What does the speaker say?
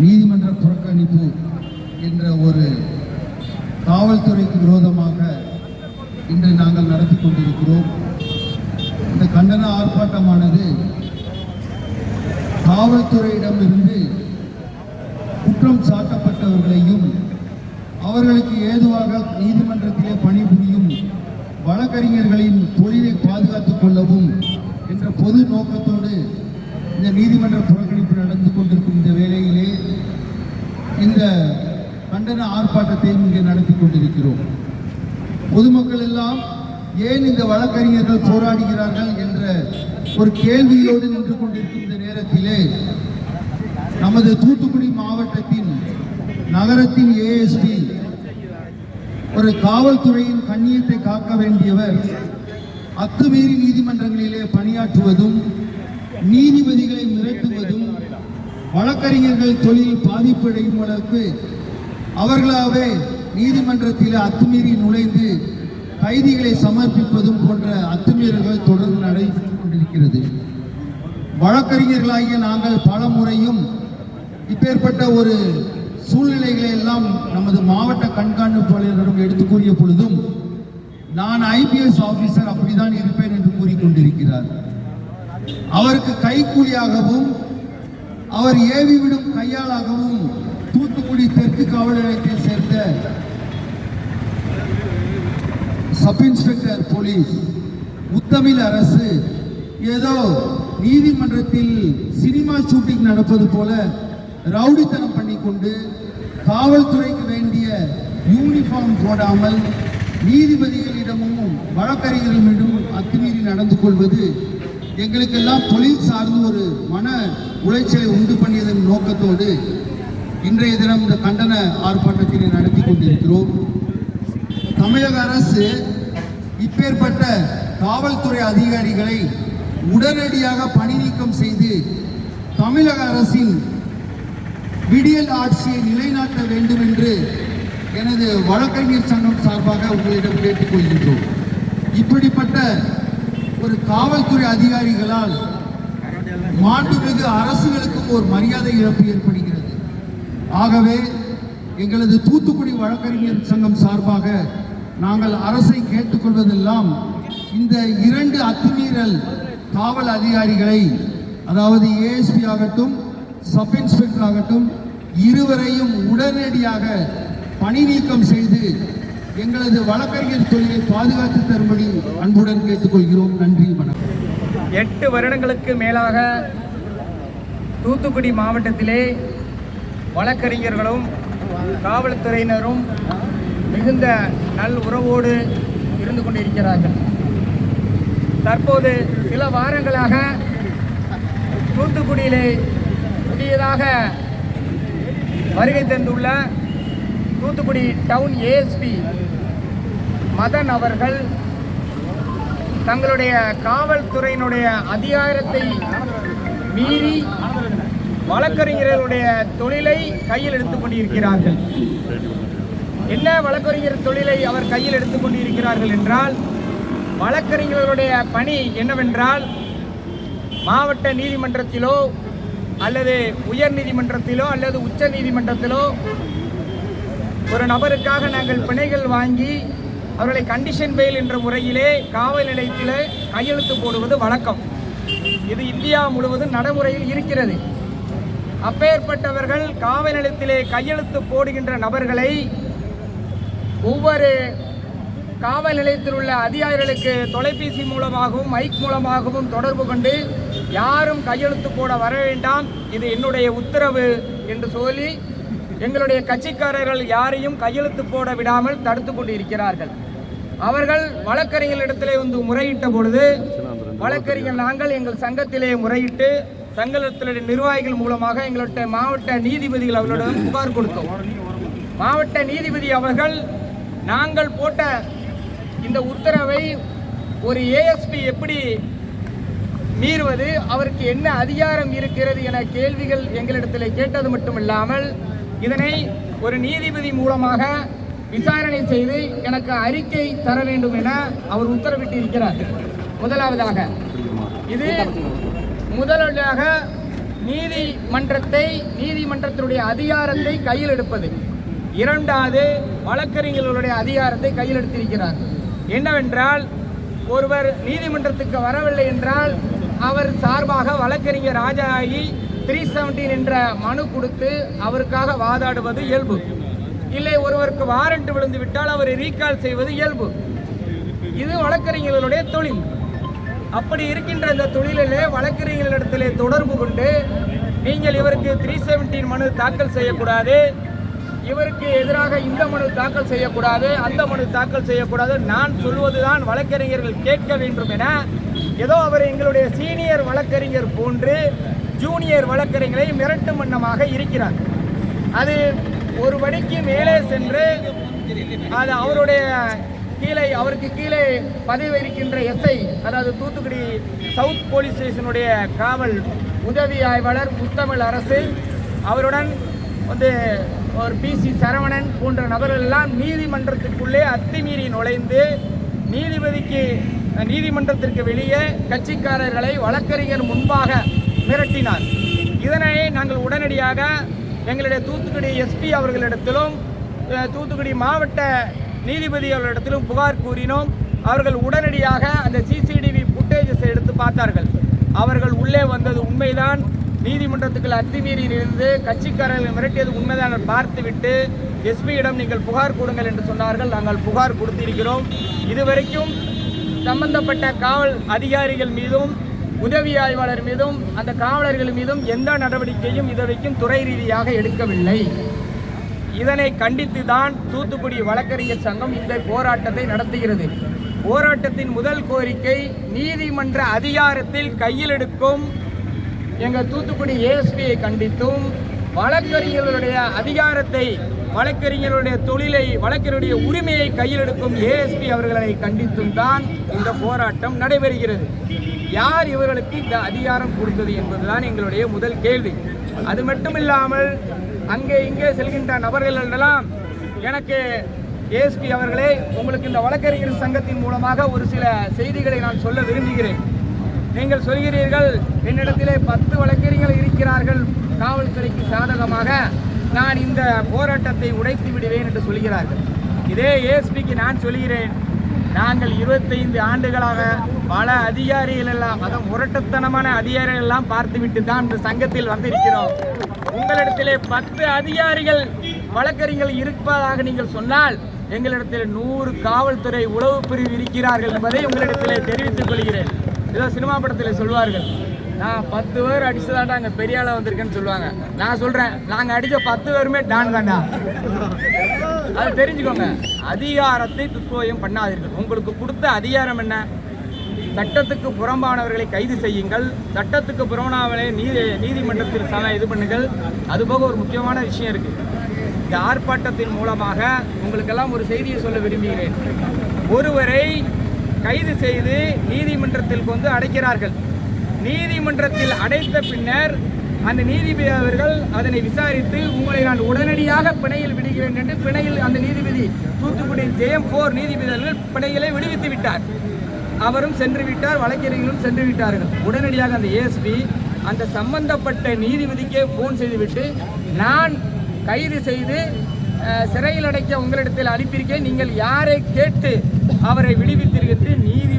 நீதிமன்ற புறக்கணிப்பு என்ற ஒரு காவல்துறைக்கு விரோதமாக இன்று நாங்கள் நடத்தி கொண்டிருக்கிறோம். இந்த கண்டன ஆர்ப்பாட்டமானது காவல்துறையிடமிருந்து குற்றம் சாட்டப்பட்டவர்களையும் அவர்களுக்கு ஏதுவாக நீதிமன்றத்திலே பணிபுரியும் வழக்கறிஞர்களின் தொழிலை பாதுகாத்துக் கொள்ளவும் என்ற பொது நோக்கத்தோடு இந்த நீதிமன்ற புறக்கணிப்பு நடந்து கொண்டிருக்கும் இந்த வேளையிலே இந்த கண்டன ஆர்ப்பாட்டத்தையும் இங்கே நடத்தி கொண்டிருக்கிறோம். பொதுமக்கள் எல்லாம் ஏன் இந்த வழக்கறிஞர்கள் போராடுகிறார்கள் என்ற ஒரு கேள்வியோடு நின்று கொண்டிருக்கும் இந்த நேரத்திலே நமது தூத்துக்குடி மாவட்டத்தின் நகரத்தின் ஏஎஸ்பி ஒரு காவல்துறையின் கண்ணியத்தை காக்க வேண்டியவர் அத்துமீறி நீதிமன்றங்களிலே பணியாற்றுவதும் நீதிபதிகளை மிரட்டுவதும் வழக்கறிஞர்கள் தொழில் பாதிப்படையும் அளவுக்கு அவர்களாகவே நீதிமன்றத்தில் அத்துமீறி நுழைந்து கைதிகளை சமர்ப்பிப்பதும் போன்ற அத்துமீறல்கள் தொடர்ந்து நடைபெற்றுக் கொண்டிருக்கிறது. வழக்கறிஞர்களாகிய நாங்கள் பல முறையும் இப்பேற்பட்ட ஒரு சூழ்நிலைகளை எல்லாம் நமது மாவட்ட கண்காணிப்பாளரிடம் எடுத்து கூறிய பொழுதும் நான் ஐபிஎஸ் ஆபீசர் அப்படிதான் இருப்பேன் என்று கூறிக்கொண்டிருக்கிறார் அவருக்கு கைக்கூலியாகவும் அவர் ஏவிவிடும் கையாளாகவும் தூத்துக்குடி தெற்கு காவல் நிலையத்தை சேர்ந்த சப் இன்ஸ்பெக்டர் போலீஸ் முத்தமிழ் அரசு ஏதோ நீதிமன்றத்தில் சினிமா ஷூட்டிங் நடப்பது போல ரவுடித்தனம் பண்ணிக்கொண்டு காவல்துறைக்கு வேண்டிய யூனிஃபார்ம் போடாமல் நீதிபதிகளிடமும் வழக்கறிஞர்களிடமும் அத்துமீறி நடந்து கொள்வது எங்களுக்கெல்லாம் தொழில் சார்ந்து ஒரு மன உளைச்சலை உண்டு பண்ணியதன் நோக்கத்தோடு இன்றைய தினம் இந்த கண்டன ஆர்ப்பாட்டத்தினை நடத்தி கொண்டிருக்கிறோம். தமிழக அரசு இப்பேற்பட்ட காவல்துறை அதிகாரிகளை உடனடியாக பணி நீக்கம் செய்து தமிழக அரசின் விடியல் ஆட்சியை நிலைநாட்ட வேண்டும் என்று எனது வழக்கறிஞர் சங்கம் சார்பாக உங்களிடம் கேட்டுக்கொள்கின்றோம். இப்படிப்பட்ட ஒரு காவல்துறை அதிகாரிகளால் மாண்புமிகு அரசுகளுக்கும் ஒரு மரியாதை இழப்பு ஏற்படுகிறது. ஆகவே எங்களது தூத்துக்குடி வழக்கறிஞர் சங்கம் சார்பாக நாங்கள் அரசை கேட்டுக்கொள்வதெல்லாம் இந்த இரண்டு அத்துமீறல் காவல் அதிகாரிகளை அதாவது ஏஎஸ்பி ஆகட்டும் சப் இன்ஸ்பெக்டர் ஆகட்டும் இருவரையும் உடனடியாக பணி நீக்கம் செய்து எங்களது வழக்கறிஞர் தொழிலை பாதுகாத்து தரும்படி அன்புடன் கேட்டுக்கொள்கிறோம். நன்றி வணக்கம். எட்டு வருடங்களுக்கு மேலாக தூத்துக்குடி மாவட்டத்திலே வழக்கறிஞர்களும் காவல்துறையினரும் மிகுந்த நல் உறவோடு இருந்து கொண்டிருக்கிறார்கள். தற்போது சில வாரங்களாக தூத்துக்குடியிலே புதியதாக வருகை தந்துள்ள தூத்துக்குடி டவுன் ஏஎஸ்பி மதன் அவர்கள் தங்களுடைய காவல்துறையினுடைய அதிகாரத்தை மீறி வழக்கறிஞர்களுடைய தொழிலை கையில் எடுத்துக் கொண்டிருக்கிறார்கள். என்ன வழக்கறிஞர் தொழிலை அவர் கையில் எடுத்துக் கொண்டிருக்கிறார்கள் என்றால் வழக்கறிஞர்களுடைய பணி என்னவென்றால் மாவட்ட நீதிமன்றத்திலோ அல்லது உயர் நீதிமன்றத்திலோ அல்லது உச்ச நீதிமன்றத்திலோ ஒரு நபருக்காக நாங்கள் பிணைகள் வாங்கி அவர்களை கண்டிஷன் பெயில் என்ற முறையிலே காவல் நிலையத்தில் கையெழுத்து போடுவது வழக்கம். இது இந்தியா முழுவதும் நடைமுறையில் இருக்கிறது. அப்பேற்பட்டவர்கள் காவல் நிலையத்திலே கையெழுத்து போடுகின்ற நபர்களை ஒவ்வொரு காவல் நிலையத்தில் உள்ள அதிகாரிகளுக்கு தொலைபேசி மூலமாகவும் மைக் மூலமாகவும் தொடர்பு கொண்டு யாரும் கையெழுத்து போட வர வேண்டாம். இது என்னுடைய உத்தரவு என்று சொல்லி எங்களுடைய கட்சிக்காரர்கள் யாரையும் கையெழுத்து போட விடாமல் தடுத்து கொண்டு இருக்கிறார்கள் அவர்கள் வழக்கறிஞர்களிடத்திலே வந்து முறையிட்ட பொழுது வழக்கறிஞர் நாங்கள் எங்கள் சங்கத்திலே முறையிட்டு சங்கத்தினுடைய நிர்வாகிகள் மூலமாக எங்களுடைய மாவட்ட நீதிபதிகள் அவர்களிடம் புகார் கொடுத்தோம். மாவட்ட நீதிபதி அவர்கள் நாங்கள் போட்ட இந்த உத்தரவை ஒரு ஏஎஸ்பி எப்படி மீறுவது அவருக்கு என்ன அதிகாரம் இருக்கிறது என கேள்விகள் எங்களிடத்தில் கேட்டது மட்டுமில்லாமல் இதனை ஒரு நீதிபதி மூலமாக விசாரணை செய்து எனக்கு அறிக்கை தர வேண்டும் என அவர் உத்தரவிட்டு இருக்கிறார் முதலாவதாக இது முதலாக நீதிமன்றத்தை நீதிமன்றத்தினுடைய அதிகாரத்தை கையில் எடுப்பது. இரண்டாவது வழக்கறிஞர்களுடைய அதிகாரத்தை கையில் எடுத்திருக்கிறார். என்னவென்றால் ஒருவர் நீதிமன்றத்துக்கு வரவில்லை என்றால் அவர் சார்பாக வழக்கறிஞர் ராஜாகி த்ரீ செவன்டீன் என்ற மனு கொடுத்து அவருக்காக வாதாடுவது இயல்பு. இல்லை ஒருவருக்கு வாரண்ட் விழுந்து விட்டால் அவரை ரீகால் செய்வது இயல்பு. இது வழக்கறிஞர்களுடைய தொழில். அப்படி இருக்கின்ற இந்த தொழிலிலே வழக்கறிஞர்களிடத்திலே தொடர்பு கொண்டு நீங்கள் இவருக்கு த்ரீ செவன்டீன் மனு தாக்கல் செய்யக்கூடாது. இவருக்கு எதிராக இந்த மனு தாக்கல் செய்யக்கூடாது அந்த மனு தாக்கல் செய்யக்கூடாது. நான் சொல்வதுதான் வழக்கறிஞர்கள் கேட்க வேண்டும் என ஏதோ அவர் எங்களுடைய சீனியர் வழக்கறிஞர் போன்று ஜூனியர் வழக்கறிஞரை மிரட்டும் வண்ணமாக இருக்கிறார். அது ஒரு படிக்கு மேலே சென்று அது அவருடைய கீழே அவருக்கு கீழே பதவி இருக்கின்ற எஸ்ஐ அதாவது தூத்துக்குடி சவுத் போலீஸ் ஸ்டேஷனுடைய காவல் உதவி ஆய்வாளர் முத்தமிழ் அரசு அவருடன் வந்து ஒரு பிசி சரவணன் போன்ற நபர்கள் எல்லாம் நீதிமன்றத்துக்குள்ளே அத்துமீறி நுழைந்து நீதிபதிக்கு நீதிமன்றத்திற்கு வெளியே கட்சிக்காரர்களை வழக்கறிஞர் முன்பாக மிரட்டினார் இதனை நாங்கள் உடனடியாக எங்களுடைய தூத்துக்குடி எஸ்பி அவர்களிடத்திலும் தூத்துக்குடி மாவட்ட நீதிபதி அவர்களிடத்திலும் புகார் கூறினோம். அவர்கள் உடனடியாக அந்த சிசிடிவி ஃபுட்டேஜஸை எடுத்து பார்த்தார்கள். அவர்கள் உள்ளே வந்தது உண்மைதான். நீதிமன்றத்துக்குள் அத்துமீறி இருந்து கட்சிக்காரர்கள் மிரட்டியது உண்மைதான் பார்த்துவிட்டு எஸ்பியிடம் நீங்கள் புகார் கொடுங்கள் என்று சொன்னார்கள். நாங்கள் புகார் கொடுத்திருக்கிறோம். இதுவரைக்கும் சம்பந்தப்பட்ட காவல் அதிகாரிகள் மீதும் உதவி ஆய்வாளர் மீதும் அந்த காவலர்கள் மீதும் எந்த நடவடிக்கையும் இதுவரைக்கும் துறை ரீதியாக எடுக்கவில்லை. இதனை கண்டித்து தான் தூத்துக்குடி வழக்கறிஞர் சங்கம் இந்த போராட்டத்தை நடத்துகிறது. போராட்டத்தின் முதல் கோரிக்கை நீதிமன்ற அதிகாரத்தில் கையில் எடுக்கும் எங்கள் தூத்துக்குடி ஏஎஸ்பியை கண்டித்தும் வழக்கறிஞர்களுடைய அதிகாரத்தை வழக்கறிஞருடைய தொழிலை வழக்கறிஞருடைய உரிமையை கையில் எடுக்கும் ஏஎஸ்பி அவர்களை கண்டித்தும் தான் இந்த போராட்டம் நடைபெறுகிறது. யார் இவர்களுக்கு இந்த அதிகாரம் கொடுத்தது என்பதுதான் எங்களுடைய முதல் கேள்வி. அது மட்டும் இல்லாமல் அங்கே இங்கே செல்கின்ற நபர்களெல்லாம் எனக்கு ஏஎஸ்பி அவர்களே உங்களுக்கு இந்த வழக்கறிஞர் சங்கத்தின் மூலமாக ஒரு சில செய்திகளை நான் சொல்ல விரும்புகிறேன். நீங்கள் சொல்கிறீர்கள் என்னிடத்திலே பத்து வழக்கறிஞர்கள் இருக்கிறார்கள். காவல்துறைக்கு சாதகமாக நான் இந்த போராட்டத்தை உடைத்து விடுவேன் என்று சொல்கிறார்கள். இதே ஏஎஸ்பிக்கு நான் சொல்கிறேன் நாங்கள் இருபத்தைந்து ஆண்டுகளாக பல அதிகாரிகள் எல்லாம் அதாவது முரட்டுத்தனமான அதிகாரிகள் எல்லாம் பார்த்துவிட்டு தான் இந்த சங்கத்தில் வந்திருக்கிறோம். உங்களிடத்திலே பத்து அதிகாரிகள் வழக்கறிஞர்கள் இருப்பதாக நீங்கள் சொன்னால் எங்களிடத்தில் நூறு காவல்துறை உளவு பிரிவு இருக்கிறார்கள் என்பதை உங்களிடத்திலே தெரிவித்துக் கொள்கிறேன். ஏதோ சினிமா படத்தில் சொல்வார்கள். நான் பத்து பேர் அடிச்சதாண்டா அங்கே பெரிய ஆளாக வந்திருக்கேன்னு சொல்லுவாங்க. நான் சொல்கிறேன் நாங்கள் அடித்த பத்து பேருமே டான் தாண்டா அது தெரிஞ்சுக்கோங்க. அதிகாரத்தை துஷ்பிரயோகம் பண்ணாதீர்கள். உங்களுக்கு கொடுத்த அதிகாரம் என்ன? சட்டத்துக்கு புறம்பானவர்களை கைது செய்யுங்கள். சட்டத்துக்கு புறம்பானவர்களை நீதி நீதிமன்றத்தில் சம இது பண்ணுங்கள். அதுபோக ஒரு முக்கியமான விஷயம் இருக்குது இந்த ஆர்ப்பாட்டத்தின் மூலமாக உங்களுக்கெல்லாம் ஒரு செய்தியை சொல்ல விரும்புகிறேன். ஒருவரை கைது செய்து நீதிமன்றத்தில் கொண்டு அடைக்கிறார்கள். நீதிமன்றத்தில் அடைத்த பின்னர் அந்த நீதிபதி அவர்கள் அதனை விசாரித்து உங்களை நான் உடனடியாக பிணையில் விடுகிறேன் என்று பிணையில் அந்த நீதிபதி தூத்துக்குடி ஜெயம் போர் நீதிபதி அவர்கள் பிணையிலே விடுவித்து விட்டார். அவரும் சென்று விட்டார் வழக்கறிஞர்களும் சென்று விட்டார்கள். உடனடியாக அந்த ஏஎஸ்பி அந்த சம்பந்தப்பட்ட நீதிபதிக்கே ஃபோன் செய்துவிட்டு நான் கைது செய்து சிறையில் அடைக்க உங்களிடத்தில் அனுப்பியிருக்கேன். நீங்கள் யாரை கேட்டு அவரை விடுவித்திருக்கிறது நீதி